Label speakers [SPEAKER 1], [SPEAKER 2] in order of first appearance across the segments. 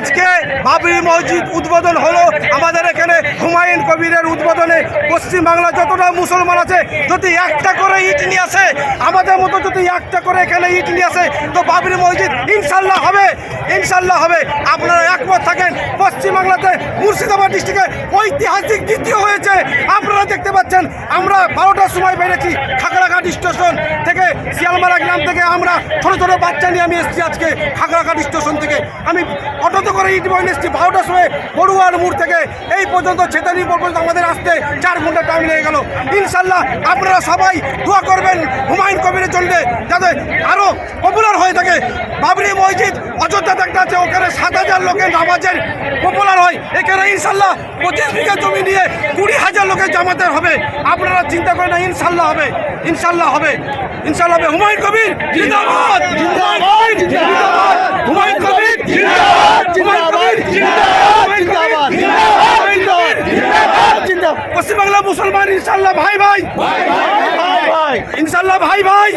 [SPEAKER 1] আজকে বাবরি মসজিদ উদ্বোধন হলো। আমাদের এখানে হুমায়ুন কবিরের উদ্বোধনে পশ্চিমবাংলা যতটা মুসলমান আছে, যদি একটা করে ইট নিয়ে আসে, আমাদের মতো যদি একটা করে এখানে ইট নিয়ে আসে, তো বাবরি মসজিদ ইনশাল্লাহ হবে ইনশাল্লাহ হবে। আপনারা একমত থাকেন, পশ্চিমবাংলাতে মুর্শিদাবাদ ডিস্ট্রিক্টে ঐতিহাসিক দ্বিতীয় হয়েছে। আপনারা দেখতে পাচ্ছেন, আমরা বারোটার সময় বেড়েছি খাগড়াঘাট স্টেশন থেকে, শিয়ালমারা গ্রাম থেকে। আমরা ছোটো ছোটো বাচ্চা নিয়ে আমি এসেছি আজকে খাগড়াঘাট স্টেশন থেকে। আমি অটোতে করে ইট এসেছি বারোটার সময় বড়ুয়ার মোড় থেকে এই পর্যন্ত ছেতানি পর্যন্ত আমাদের আসতে চার ঘণ্টা টাইম লেগে গেল। ইনশাল্লাহ আপনারা সবাই দোয়া করবেন হুমায়ুন কবিরের জন্য যাতে আরও পপুলার হয়ে থাকে। বাবরি মসজিদ অযোধ্যাতে একটা আছে ওখানে সাত হাজার লোকের নামাজের পপুলার হয়। এখানে ইনশাল্লাহ পঁচিশ বিঘা জমি নিয়ে কুড়ি হাজার লোকের জামাতে হবে। আপনারা চিন্তা করেন না ইনশাল্লাহ হবে। ইনশাল্লাহ হবে। ইনশাল্লাহ হবে। হুমায়ুন কবির জিন্দাবাদ জিন্দাবাদ! জিন্দাবাদ! হুমায়ুন কবির জিন্দাবাদ! জিন্দাবাদ পশ্চিমবাংলা মুসলমান ইনশাল্লাহ ভাই ভাই। ইনশাল্লাহ ভাই ভাই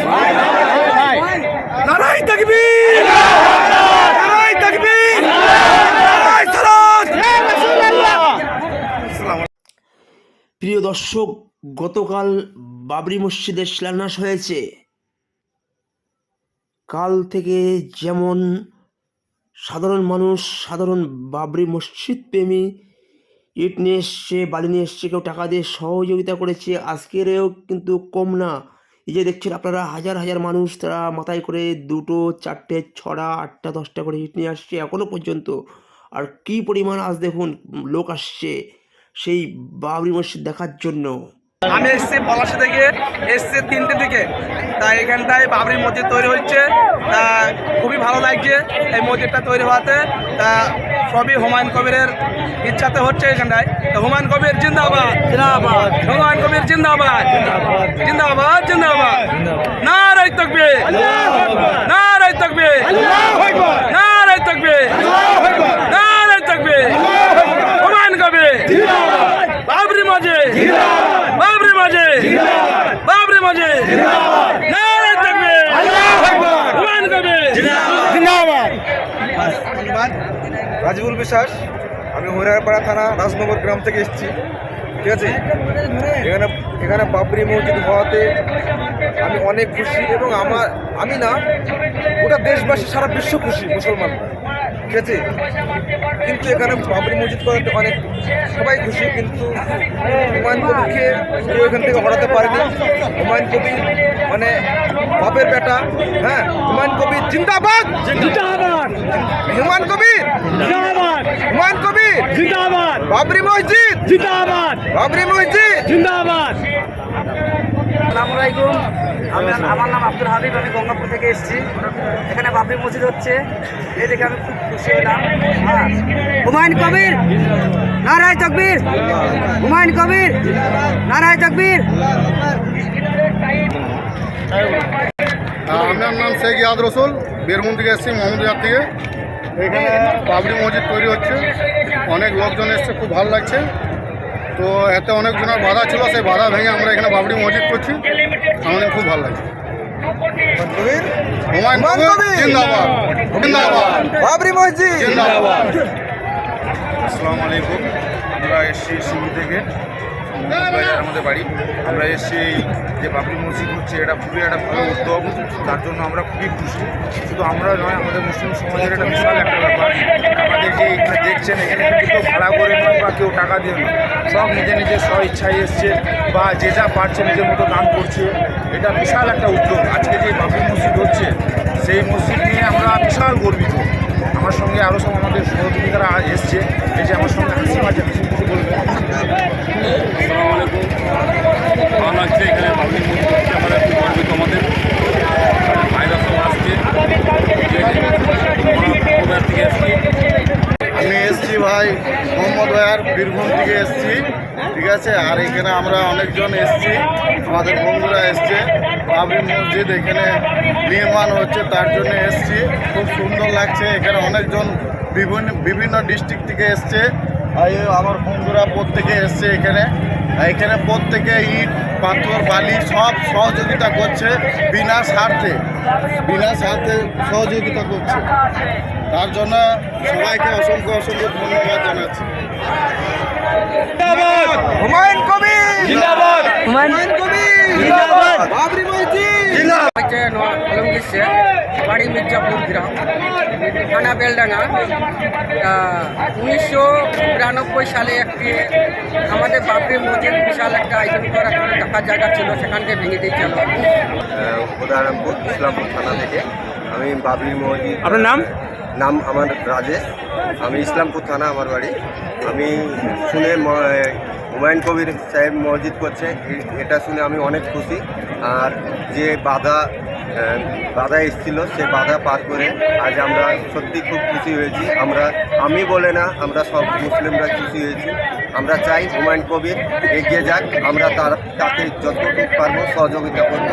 [SPEAKER 1] নারাই তকবীর। নারাই তকবীর।
[SPEAKER 2] প্রিয় দর্শক গতকাল বাবরি মসজিদের শিলান্যাস হয়েছে। কাল থেকে যেমন সাধারণ মানুষ, সাধারণ বাবরি মসজিদ প্রেমী। ইট নিয়ে এসছে, বালি নিয়ে এসছে, কেউ টাকা দিয়ে সহযোগিতা করেছে। আজকেরও কিন্তু কম না। এই যে দেখছেন আপনারা, হাজার হাজার মানুষ তারা মাথায় করে দুটো, চারটে ছড়া আটটা, দশটা করে ইট নিয়ে আসছে এখনও পর্যন্ত। আর কী পরিমাণ আজ দেখুন, লোক আসছে সেই বাবরি মসজিদ দেখার জন্য।
[SPEAKER 3] আমি এসছি পলাশি থেকে এসছি তিনটে দিকে। তা এখানটায় বাবরি মসজিদ তৈরি হচ্ছে। তা খুবই ভালো লাগছে এই মসজিদটা তৈরি হওয়াতে। তা সবই হুমায়ুন কবিরের ইচ্ছাতে হচ্ছে এখানটায়। তো হুমায়ুন কবির জিন্দাবাদ। জিন্দাবাদ। হুমায়ুন কবির জিন্দাবাদ। জিন্দাবাদ জিন্দাবাদ। না রাই তকবে না রাই তকবে না রাই তকবে না রাই তকবে হুমায়ুন কবির। বাবরি মসজিদ। বাবরি হুমায়ুন কবির।
[SPEAKER 1] রাজিবুল বিশ্বাস আমি হরিয়ারপাড়া থানা রাজনগর গ্রাম থেকে এসেছি। ঠিক আছে? এখানে এখানে বাবরি মসজিদ হওয়াতে আমি অনেক খুশি এবং আমার আমি না ওটা দেশবাসী সারা বিশ্ব খুশি মুসলমান। ঠিক আছে? কিন্তু এখানে বাবরি মসজিদ করাতে অনেক সবাই খুশি কিন্তু হুমায়ুন কবিরকে কেউ এখান থেকে হরাতে পারেনি। হুমায়ুন কবি মানে বাপের বেটা হ্যাঁ? হুমায়ুন কবি জিন্দাবাদ! জিন্দাবাদ! হুমায়ুন কবি জিন্দাবাদ! হুমায়ুন কবির! জিন্দাবাদ! বাবরি মসজিদ! জিন্দাবাদ! বাবরি মসজিদ! জিন্দাবাদ!
[SPEAKER 4] আমি আমার নাম আব্দুল হাবিব, আমি গঙ্গাপুর থেকে এসেছি। এখানে বাবরি মসজিদ হচ্ছে। এই দেখে আমি খুব খুশি হলাম। হ্যাঁ। হুমায়ুন কবির, নারায় তকবীর। হুমায়ুন কবির, নারায় তকবীর।
[SPEAKER 5] আমার নাম শেখ ইয়াদ রসুল। বীরভূম থেকে এসেছি মোহাম্মদিয়ার থেকে। এখানে বাবরি মসজিদ তৈরি হচ্ছে। অনেক লোকজন এসছে, খুব ভালো লাগছে। তো এতে অনেকজনের বাধা ছিল সেই বাধা ভেঙে আমরা এখানে বাবরি মসজিদ করছি। আমাদের খুব ভালো লাগছে। হুমায়ুন কবির জিন্দাবাদ। জিন্দাবাদ।
[SPEAKER 1] বাবরি মসজিদ!
[SPEAKER 5] জিন্দাবাদ।
[SPEAKER 6] আসসালামু আলাইকুম। আমরা এসছি সিঙ্গি থেকে। বাজার আমাদের বাড়ি। আমরা এসছি এই যে বাবরি মসজিদ হচ্ছে, এটা খুবই একটা ভালো উদ্যোগ। তার জন্য আমরা খুবই খুশি। শুধু আমরা নয়, আমাদের মুসলিম সমাজের একটা বিশাল একটা ব্যাপার। আমাদের যে এখানে দেখছেন, এখানে কেউ ভাড়া করে নয় বা কেউ টাকা দিয়ে নয় সব নিজে নিজের স্ব ইচ্ছায় এসছে বা যে যা পারছে নিজের মতো দান করছে। এটা বিশাল একটা উদ্যোগ। আজকে যে বাবরি মসজিদ হচ্ছে, সেই মসজিদ নিয়ে আমরা বিশাল গর্বিত। আমার সঙ্গে আরও সব আমাদের সহযোগিতারা এসছে। এই যে আমার সঙ্গে হাসিম বলবেন
[SPEAKER 7] লাগছে এখানে পাবলিক থেকে
[SPEAKER 5] আমি এসছি ভাই মোহাম্মদ ভাইয়ার বীরভূম থেকে এসছি, ঠিক আছে? আর এখানে আমরা অনেকজন এসছি, আমাদের বন্ধুরা এসছে। বাবরি মসজিদ এখানে নির্মাণ হচ্ছে, তার জন্য এসছি। খুব সুন্দর লাগছে। এখানে অনেকজন বিভিন্ন বিভিন্ন ডিস্ট্রিক্ট থেকে এসছে। আমার বন্ধুরা প্রত্যেকে এসছে এখানে। আর এখানে প্রত্যেকে ইট পাথর বালি সব সহযোগিতা করছে বিনা স্বার্থে। বিনা স্বার্থে সহযোগিতা করছে। তার জন্য সবাইকে অসংখ্য অসংখ্য ধন্যবাদ জানাচ্ছি।
[SPEAKER 1] হুমায়ুন জিন্দাবাদ! হুমায়ুন কবির!
[SPEAKER 8] হচ্ছে আলমগীর শেখ বাড়ি মির্জাপুর গ্রাম। থানা বেলডাঙ্গা। উনিশশো বিরানব্বই সালে একটি আমাদের বাবরি মসজিদ বিশাল একটা আয়োজন করা একটা দেখার জায়গা ছিল সেখানকে ভেঙে দিয়েছিল।
[SPEAKER 9] উদাহরণপুর ইসলামপুর থানা থেকে আমি বাবরি মসজিদ
[SPEAKER 2] আপনার নাম?
[SPEAKER 9] নাম আমার রাজেশ। আমি ইসলামপুর থানা আমার বাড়ি। আমি শুনে ম- হুমায়ুন কবির সাহেব মসজিদ করছে এটা শুনে আমি অনেক খুশি। আর যে বাধা বাধা এসেছিল সে বাধা পার করে আজ আমরা সত্যি খুব খুশি হয়েছি। আমরা আমি বলে না আমরা সব মুসলিমরা খুশি হয়েছি। আমরা চাই হুমায়ুন কবির এগিয়ে যাক আমরা তার তাকে যতটুকু পারব সহযোগিতা করব।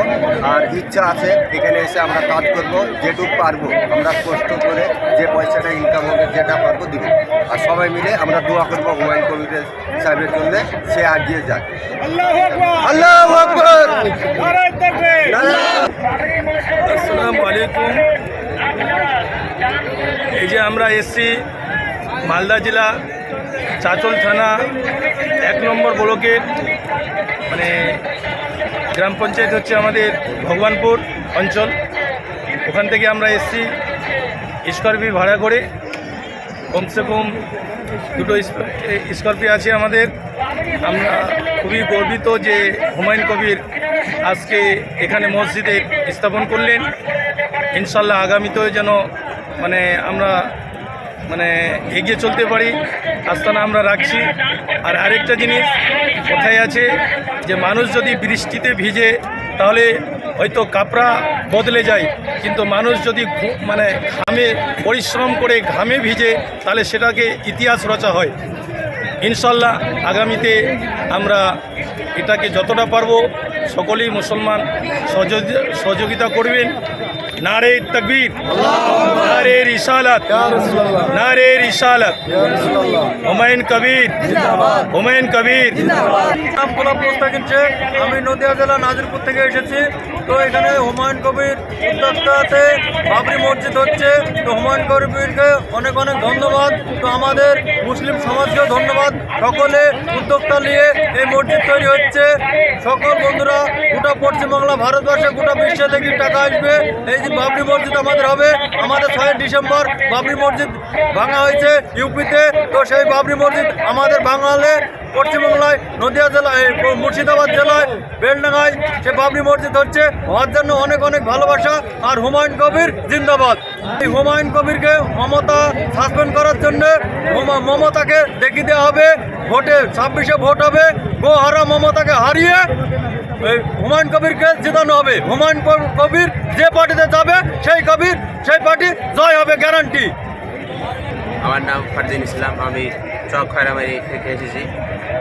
[SPEAKER 9] আর ইচ্ছা আছে এখানে এসে আমরা কাজ করব যেটুকু পারব। আমরা কষ্ট করে যে পয়সাটা ইনকাম হবে যেটা পারব দিব। আর সবাই মিলে আমরা দোয়া করব হুমায়ুন কবির সাহেবের জন্য সে এগিয়ে যাক। আল্লাহ আকবর
[SPEAKER 10] আসসালামু আলাইকুম এই যে আমরা এসছি মালদা জেলা চাচল থানা এক নম্বর ব্লকের মানে গ্রাম পঞ্চায়েত হচ্ছে আমাদের ভগবানপুর অঞ্চল। ওখান থেকে আমরা এসছি স্করপিও ভাড়া করে। কমসে কম দুটো স্ক- এ, স্করপিও আছে আমাদের। আমরা খুবই গর্বিত যে হুমায়ুন কবির আজকে এখানে মসজিদে স্থাপন করলেন। ইনশাল্লাহ আগামীতেও যেন মানে আমরা মানে এগিয়ে চলতে পারি। আস্তানা আমরা রাখছি। আর আরেকটা জিনিস কোথায় আছে যে মানুষ যদি বৃষ্টিতে ভিজে, তাহলে হয়তো কাপড়া বদলে যায়। কিন্তু মানুষ যদি মানে ঘামে, পরিশ্রম করে ঘামে ভিজে, তাহলে সেটাকে ইতিহাস রচা হয়। ইনশাল্লাহ আগামীতে আমরা এটাকে যতটা পারব সকলেই মুসলমান সহযোগি- সহযোগিতা করবেন। নারে তকবীর নারে রিসালাত নারে রিসালাত। হুমায়ুন কবির হুমায়ুন কবির। নাম গোলাপ পোস্তা কিনছে আমি নদিয়া জেলা নাজিরপুর থেকে এসেছি। তো এখানে হুমায়ুন কবির উদ্যোক্তাতে বাবরি মসজিদ হচ্ছে। তো হুমায়ুন কবিরকে অনেক অনেক ধন্যবাদ। তো আমাদের মুসলিম সমাজকেও ধন্যবাদ। সকলে উদ্যোক্তা নিয়ে এই মসজিদ তৈরি হচ্ছে। সকল বন্ধুরা গোটা পশ্চিমবাংলা ভারতবর্ষে, গোটা বিশ্বে থেকে টাকা আসবে। এই যে বাবরি মসজিদ আমাদের হবে, আমাদের ছয় ডিসেম্বর বাবরি মসজিদ ভাঙা হয়েছে ইউপিতে। তো সেই বাবরি মসজিদ আমাদের বাঙালে পশ্চিমবাংলায় নদিয়া জেলায়, মুর্শিদাবাদ জেলায়, বেলডাঙ্গায় সে বাবরি মসজিদ হচ্ছে হওয়ার জন্য অনেক অনেক ভালোবাসা আর হুমায়ুন কবির জিন্দাবাদ। এই হুমায়ুন কবিরকে মমতা সাসপেন্ড করার জন্য মম- মমতাকে দেখিয়ে দেওয়া হবে। ভোটে ছাব্বিশে ভোট হবে। গোহারা মমতাকে হারিয়ে হুমায়ুন কবিরকে জেতানো হবে। হুমায়ুন কবির যে পার্টিতে যাবে, সেই কবির, সেই পার্টি জয় হবে গ্যারান্টি
[SPEAKER 9] আমার নাম ফারদিন ইসলাম, আমি চক খয়রামারি থেকে এসেছি।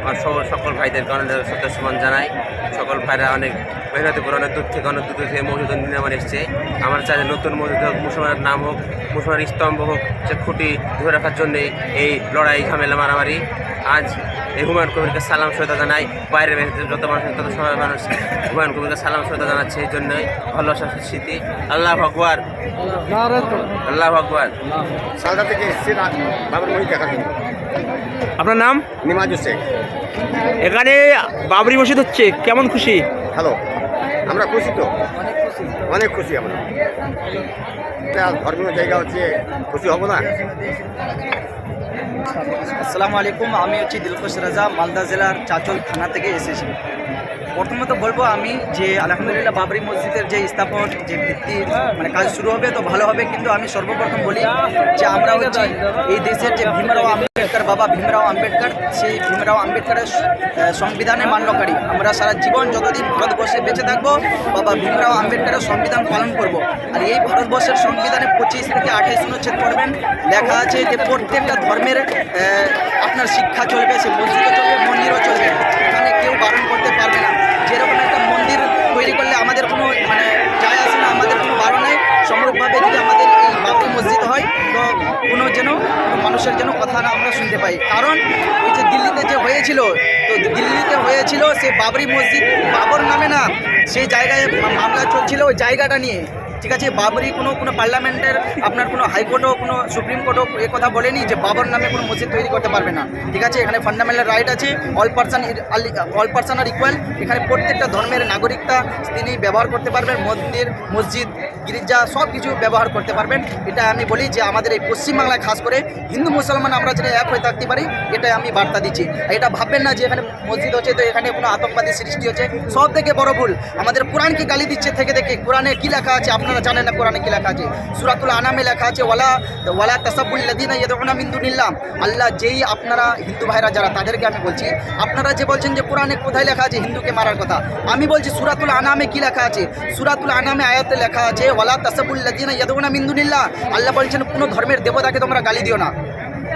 [SPEAKER 9] আমার সব- সকল ভাইদের অনেক সত্য সম্মান জানাই। সকল ভাইরা অনেক মেহনতি করে, অনেক দূর থেকে অনেক দূর থেকে মসজিদ নির্মাণ এসছে। আমার চাই নতুন মসজিদ হোক, মুসলমানের নাম হোক, মুসলমানের স্তম্ভ হোক, সে খুঁটি ধরে রাখার জন্যে এই লড়াই, ঝামেলা, মারামারি আজ এই হুমায়ুন কবিরকে সালাম শ্রদ্ধা জানাই। বাইরের যত মানুষ তত সবাই মানুষ হুমায়ুন কবিরকে সালাম শ্রদ্ধা জানাচ্ছে। এই জন্যই ভালোবাসার স্মৃতি। আল্লাহ ভগবান আল্লাহ ভগবান সালদা থেকে এসেছি বাবুর মহিদ দেখার জন্য
[SPEAKER 2] আপনার নাম?
[SPEAKER 9] নিমাজ শেখ।
[SPEAKER 2] এখানে বাবরি মসজিদ হচ্ছে। কেমন খুশি?
[SPEAKER 9] হ্যালো আমরা খুশি তো। অনেক খুশি। আমরা। ধর্মীয় জায়গা হচ্ছে খুশি হব না?
[SPEAKER 11] আসসালামু আলাইকুম আমি হচ্ছি দিলখুশ রাজা মালদা জেলার চাচল থানা থেকে এসেছি। প্রথমত বলব আমি যে আলহামদুলিল্লাহ বাবরি মসজিদের যে স্থাপন, যে ভিত্তি মানে কাজ শুরু হবে তো ভালো হবে, কিন্তু আমি সর্বপ্রথম বলি যে আমরা হচ্ছি এই দেশের যে ভীমরাও আম্বেদকর বাবা, ভীমরাও আম্বেদকর, সেই ভীমরাও আম্বেদকরের সংবিধানে মান্যকারী। আমরা সারা জীবন যতদিন ভারতবর্ষে বেঁচে থাকব, বাবা ভীমরাও আম্বেদকরের সংবিধান পালন করব। আর এই ভারতবর্ষের সংবিধানে পঁচিশ থেকে আঠাইশ অনুচ্ছেদ পড়বেন। লেখা আছে যে প্রত্যেকটা ধর্মের আপনার শিক্ষা চলবে, সে মসজিদও চলবে, মন্দিরও চলবে। এখানে কেউ বারণ কোনো যেন মানুষের যেন কথা না আমরা শুনতে পাই। কারণ ওই যে দিল্লিতে যে হয়েছিল, তো দিল্লিতে হয়েছিল সে বাবরি মসজিদ, বাবর নামে না, সেই জায়গায় মামলা চলছিল ওই জায়গাটা নিয়ে। ঠিক আছে, বাবরি কোনো কোনো পার্লামেন্টের, আপনার কোনো হাইকোর্টও, কোনো সুপ্রিম কোর্টও এ কথা বলেনি যে বাবর নামে কোনো মসজিদ তৈরি করতে পারবে না। ঠিক আছে, এখানে ফান্ডামেন্টাল রাইট আছে all person all person are equal এখানে প্রত্যেকটা ধর্মের নাগরিকতা তিনি ব্যবহার করতে পারবেন, মন্দির, মসজিদ, গির্জা সব কিছু ব্যবহার করতে পারবেন। এটা আমি বলি যে আমাদের এই পশ্চিমবাংলায় খাস করে হিন্দু, মুসলমান আমরা যেটা এক হয়ে থাকতে পারি, এটাই আমি বার্তা দিচ্ছি। এটা ভাববেন না যে এখানে মসজিদ হচ্ছে, তো এখানে কোনো আতঙ্কবাদী সৃষ্টি হচ্ছে। সব থেকে বড় ভুল, আমাদের কোরআনকে গালি দিচ্ছে থেকে থেকে, কোরআনে কী লেখা আছে আপনারা জানেন না কোরআনে কি লেখা আছে? সুরাতুল আনামে লেখা আছে, ওয়ালা ওয়ালা তাসাবুল লাদিনা ইয়াদউনা মিন দুনিল্লাহ। আল্লাহ যেই আপনারা হিন্দু ভাইরা যারা, তাদেরকে আমি বলছি, আপনারা যে বলছেন যে কোরআনে কোথায় লেখা আছে, হিন্দুকে মারার কথা, আমি বলছি সুরাতুল আনামে কি লেখা আছে? সুরাতুল আনামে আয়াতে লেখা আছে, ওয়ালা তাসাবুল লাদিনা ইয়াদউনা মিন দুনিল্লাহ। আল্লাহ বলছেন, কোনো ধর্মের দেবতাকে তোমরা গালি দিও না।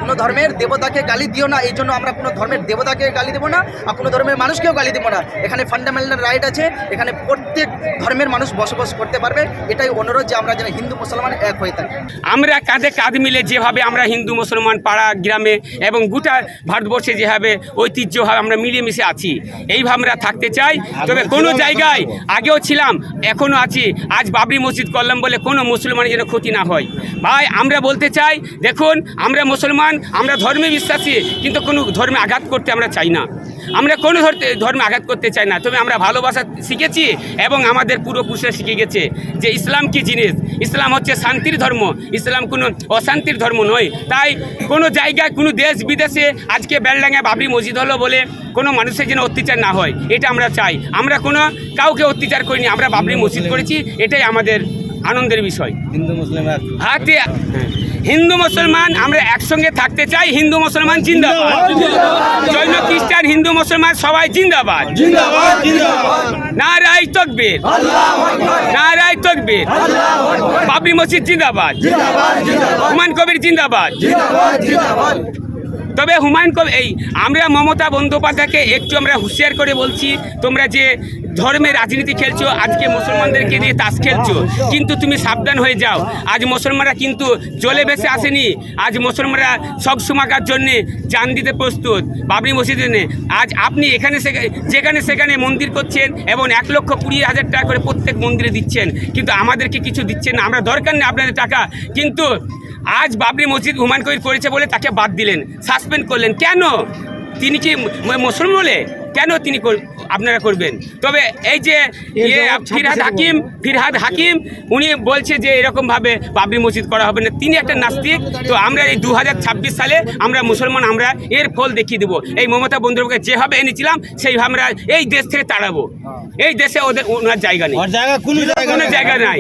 [SPEAKER 11] কোনো ধর্মের দেবতাকে গালি দিও না, এই জন্য আমরা কোনো ধর্মের দেবতাকে গালি দেবো না, আর কোনো ধর্মের মানুষকেও গালি দেবো না। এখানে ফান্ডামেন্টাল রাইট আছে, এখানে প্রত্যেক ধর্মের মানুষ বসবাস করতে পারবে। এটাই অনুরোধ যে আমরা যেন হিন্দু মুসলমান এক হয়ে থাকি।
[SPEAKER 12] আমরা কাঁধে কাঁধ মিলে যেভাবে আমরা হিন্দু মুসলমান পাড়া, গ্রামে এবং গোটা ভারতবর্ষে যেভাবে ঐতিহ্যভাবে আমরা মিলেমিশে আছি, এইভাবে আমরা থাকতে চাই। তবে কোনো জায়গায় আগেও ছিলাম, এখনও আছি। আজ বাবরি মসজিদ করলাম বলে কোনো মুসলমানের যেন ক্ষতি না হয়। ভাই, আমরা বলতে চাই, দেখুন, আমরা মুসলমান, আমরা ধর্মে বিশ্বাসী, কিন্তু কোনো ধর্মে আঘাত করতে আমরা চাই না। আমরা কোনো ধর্মে আঘাত করতে চাই না। তবে আমরা ভালোবাসা শিখেছি এবং আমাদের পূর্বপুরুষরা শিখে গেছে যে ইসলাম কি জিনিস? ইসলাম হচ্ছে শান্তির ধর্ম। ইসলাম কোনো অশান্তির ধর্ম নয়। তাই কোনো জায়গায়, কোনো দেশ বিদেশে আজকে বেলডাঙ্গায় বাবরি মসজিদ হলো বলে কোনো মানুষের যেন অত্যাচার না হয়, এটা আমরা চাই। আমরা কোনো কাউকে অত্যাচার করিনি, আমরা বাবরি মসজিদ করেছি, এটাই আমাদের আনন্দের বিষয়।
[SPEAKER 10] হিন্দু মুসলিম
[SPEAKER 12] হাতে হিন্দু। মুসলমান আমরা একসঙ্গে থাকতে চাই হিন্দু মুসলমান জিন্দাবাদ। জৈন খ্রিস্টান হিন্দু মুসলমান সবাই জিন্দাবাদ। নারাই তকবীর। নারাই তকবীর। বাবরি মসজিদ জিন্দাবাদ। হুমায়ুন কবির জিন্দাবাদ। তবে হুমায়ুন কবির এই আমরা মমতা বন্দ্যোপাধ্যায়কে একটু আমরা হুঁশিয়ার করে বলছি, তোমরা যে ধর্মের রাজনীতি খেলছো, আজকে মুসলমানদেরকে দিয়ে তাস খেলছো, কিন্তু তুমি সাবধান হয়ে যাও। আজ মুসলমানরা কিন্তু জলে বেসে আসেনি, আজ মুসলমানরা সব সময়কার জন্যে জান দিতে প্রস্তুত, বাবরি মসজিদে আজ আপনি এখানে যেখানে সেখানে মন্দির করছেন এবং এক লক্ষ কুড়ি হাজার টাকা করে প্রত্যেক মন্দিরে দিচ্ছেন, কিন্তু আমাদেরকে কিছু দিচ্ছেন না, আমরা দরকার নেই আপনাদের টাকা, কিন্তু আজ বাবরি মসজিদ হুমায়ুন কবির করেছে বলে তাকে বাদ দিলেন, সাসপেন্ড করলেন। কেন? তিনি কি মুসলিম বলে? কেন তিনি আপনারা করবেন? তবে এই যে ইয়ে ফিরহাদ হাকিম ফিরহাদ হাকিম উনি বলছে যে এরকমভাবে বাবরি মসজিদ করা হবে না। তিনি একটা নাস্তিক। তো আমরা এই দু হাজার ছাব্বিশ সালে আমরা মুসলমান আমরা এর ফল দেখিয়ে দেবো। এই মমতা বন্দ্যোপাধ্যায় যেভাবে এনেছিলাম সেইভাবে আমরা এই দেশ থেকে তাড়াবো। এই দেশে ওদের ওনার জায়গা নেই।
[SPEAKER 10] জায়গা কোনো
[SPEAKER 12] জায়গা নাই।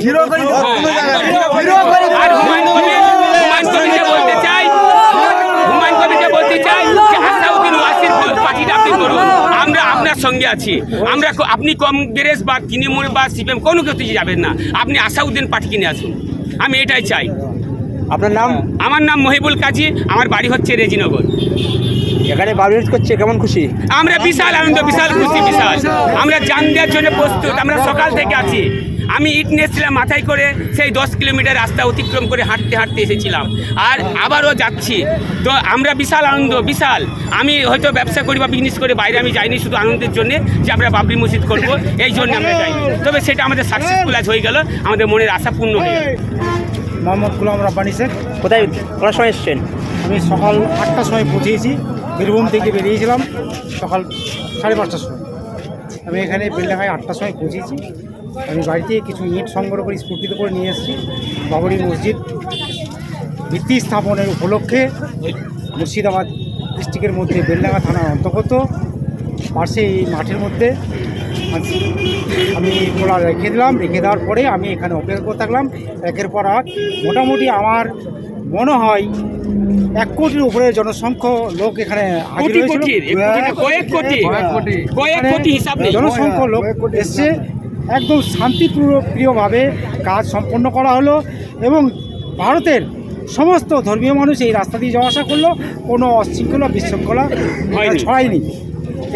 [SPEAKER 12] আর হুমায়ুন কবির বলতে চাই হুমায়ুন কবিরকে বলতে চাই যে আসাউদ্দিন ওয়াসির পার্টিটা আপনি করুন। আপনার সঙ্গে আছি। আমরা আপনি কংগ্রেস বা তৃণমূল বা সিপিএম কোনো কিছু যাবেন না। আপনি আসাউদ্দিন পাঠিয়ে নিয়ে আসুন। আমি এটাই চাই।
[SPEAKER 2] আপনার নাম?
[SPEAKER 12] আমার নাম মহিবুল কাজী। আমার বাড়ি হচ্ছে রেজিনগর।
[SPEAKER 2] এখানে বাবরি করছে কেমন খুশি?
[SPEAKER 12] আমরা বিশাল আনন্দ বিশাল খুশি বিশাল। আমরা জান দেওয়ার জন্য প্রস্তুত। আমরা সকাল থেকে আছি। আমি ইট নিয়েছিলাম মাথায় করে সেই দশ কিলোমিটার রাস্তা অতিক্রম করে হাঁটতে হাঁটতে এসেছিলাম। আর আবারও যাচ্ছি। তো আমরা বিশাল আনন্দ বিশাল। আমি হয়তো ব্যবসা করি বা বিজনেস করে বাইরে আমি যাইনি শুধু আনন্দের জন্য যে আমরা বাবরি মসজিদ করব এই জন্য আমরা যাইনি। তবে সেটা আমাদের সাকসেসফুল আজ হয়ে গেল আমাদের মনের আশা পূর্ণ হয়ে গেল।
[SPEAKER 13] মোহাম্মদ গুলাম রাব্বানি শেখ
[SPEAKER 2] কোথায় করার সময় এসছেন?
[SPEAKER 13] আমি সকাল আটটার সময় পৌঁছেছি বীরভূম থেকে বেরিয়েছিলাম সকাল সাড়ে পাঁচটার সময়। আমি এখানে বেলডাঙ্গায় আটটার সময় পৌঁছেছি। আমি বাড়িতে কিছু ইট সংগ্রহ করে স্কুটিতে করে নিয়ে এসেছি। বাবরি মসজিদ ভিত্তি স্থাপনের উপলক্ষে মুর্শিদাবাদ ডিস্ট্রিক্টের মধ্যে বেলডাঙ্গা থানার অন্তর্গত পাশে এই মাঠের মধ্যে আমি গোলা রেখে দিলাম। রেখে দেওয়ার পরে আমি এখানে অপেক্ষা করে থাকলাম। একের পর এক মোটামুটি আমার মনে হয় এক কোটির উপরে জনসংখ্য লোক এখানে হাজির
[SPEAKER 12] কোটি
[SPEAKER 13] হয়েছিল।
[SPEAKER 12] কোটির, এক কোটি না, কয়েক কোটি। কয়েক
[SPEAKER 13] এখানে
[SPEAKER 12] কোটি হিসাব নেই।
[SPEAKER 13] জনসংখ্য লোক এসছে। একদম শান্তিপ্রিয় প্রিয়ভাবে কাজ সম্পন্ন করা হলো এবং ভারতের সমস্ত ধর্মীয় মানুষ এই রাস্তা দিয়ে যাওয়া আসা করল। কোনো অশৃঙ্খলা বিশৃঙ্খলা ছড়ায়নি।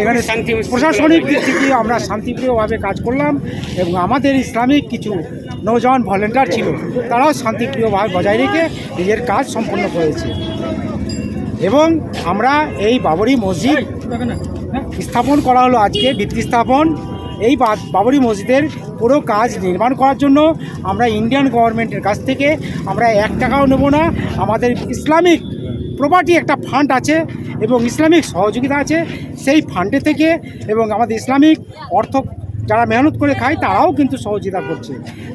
[SPEAKER 13] এখানে
[SPEAKER 12] শান্তি
[SPEAKER 13] প্রশাসনিক দিক থেকে আমরা শান্তিপ্রিয়ভাবে কাজ করলাম এবং আমাদের ইসলামিক কিছু নৌজওয়ান ভলেন্টিয়ার ছিল তারাও শান্তিপ্রিয়ভাবে বজায় রেখে নিজের কাজ সম্পন্ন করেছে। এবং আমরা এই বাবরি মসজিদ স্থাপন করা হলো আজকে ভিত্তি স্থাপন। এই বাবরি মসজিদের পুরো কাজ নির্মাণ করার জন্য আমরা ইন্ডিয়ান গভর্নমেন্টের কাছ থেকে আমরা এক টাকাও নেব না। আমাদের ইসলামিক প্রপার্টি একটা ফান্ড আছে এবং ইসলামিক সহযোগিতা আছে। সেই ফান্ডে থেকে এবং আমাদের ইসলামিক অর্থ যারা মেহনত করে খায়, তারাও কিন্তু সহযোগিতা করছে।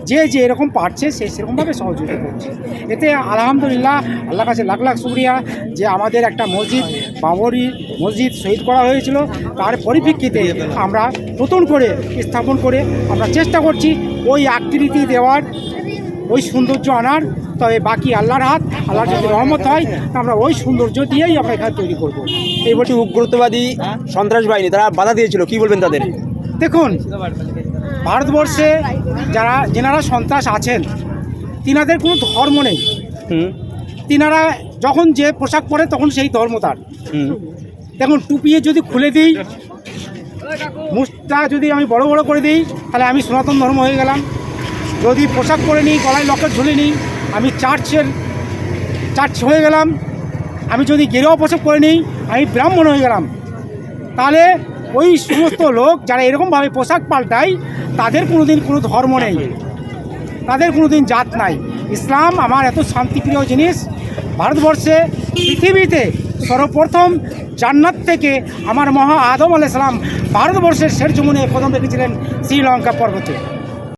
[SPEAKER 13] যে যে এরকম পারছে, সে সেরকমভাবে সহযোগিতা করছে। এতে আলহামদুলিল্লাহ আল্লাহ কাছে লাখ লাখ শুক্রিয়া যে আমাদের একটা মসজিদ, বাবরি মসজিদ শহীদ করা হয়েছিল। তার পরিপ্রেক্ষিতে আমরা নতুন করে স্থাপন করে আমরা চেষ্টা করছি ওই আকৃতি দেওয়ার, ওই সৌন্দর্য আনার। তবে বাকি আল্লাহর হাত, আল্লাহর যদি রহমত হয় আমরা ওই সৌন্দর্য দিয়েই আমরা এখানে তৈরি করব।
[SPEAKER 2] এই বলটি উগ্রতবাদী সন্ত্রাস বাহিনী, তারা বাধা দিয়েছিল, কি বলবেন তাদের?
[SPEAKER 13] দেখুন ভারতবর্ষে যারা যেনারা সন্ত্রাস আছেন তিনাদের কোনো ধর্ম নেই। তিনারা যখন যে পোশাক পরে তখন সেই ধর্ম তার। দেখুন টুপিয়ে যদি খুলে দিই মুখটা যদি আমি বড় বড় করে দিই তাহলে আমি সনাতন ধর্ম হয়ে গেলাম। যদি পোশাক পরে নিই গলায় লকেট ঝুলে নিই আমি চার্চের চার্চ হয়ে গেলাম। আমি যদি গেরুয়া পোশাক পরে নিই আমি ব্রাহ্মণ হয়ে গেলাম। তাহলে ওই সমস্ত লোক যারা এরকমভাবে পোশাক পাল্টায়, তাদের কোনো দিন কোনো ধর্ম নেই। তাদের কোনো দিন জাত নাই। ইসলাম আমার এত শান্তিপ্রিয় জিনিস। ভারতবর্ষে, পৃথিবীতে সর্বপ্রথম জান্নাত থেকে আমার মহা আদম আলাইসালাম ভারতবর্ষের শের জমুনে প্রথম দেখেছিলেন শ্রীলঙ্কা পর্বতে।